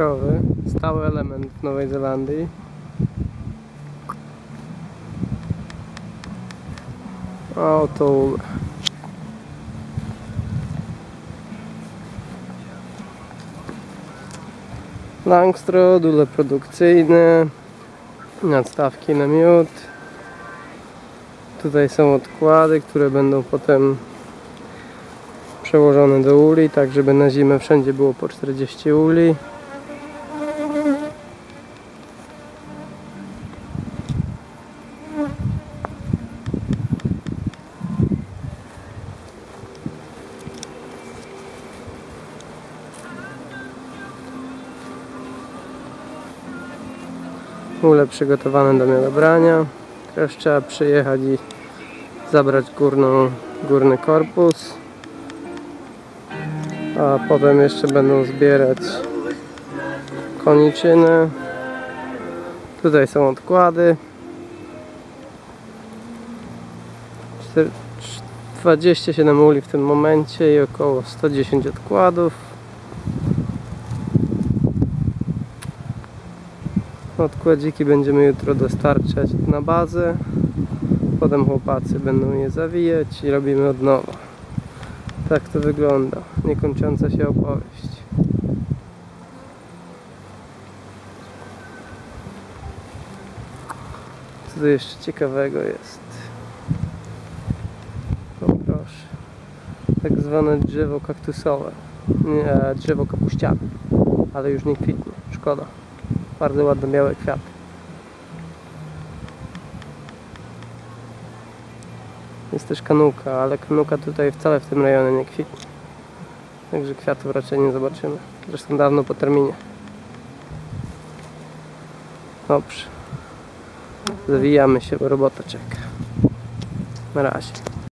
krowy. Stały element Nowej Zelandii. O, to ul. Langstrod, ule produkcyjne, nadstawki na miód. Tutaj są odkłady, które będą potem przełożone do uli, tak żeby na zimę wszędzie było po 40 uli. Ule przygotowane do miodobrania. Teraz trzeba przyjechać i zabrać górną, górny korpus. A potem jeszcze będą zbierać koniczyny. Tutaj są odkłady. Czter- cz- 27 uli w tym momencie i około 110 odkładów. Odkładziki będziemy jutro dostarczać na bazę. Potem chłopacy będą je zawijać i robimy od nowa. Tak to wygląda. Niekończąca się opowieść. Co tu jeszcze ciekawego jest? O proszę. Tak zwane drzewo kaktusowe. Nie, drzewo kapuściane. Ale już nie kwitnie. Szkoda. Bardzo ładne białe kwiaty. Jest też kanuka, ale kanuka tutaj wcale w tym rejonie nie kwitnie. Także kwiatów raczej nie zobaczymy. Zresztą dawno po terminie. Dobrze. Zawijamy się, bo robota czeka. Na razie.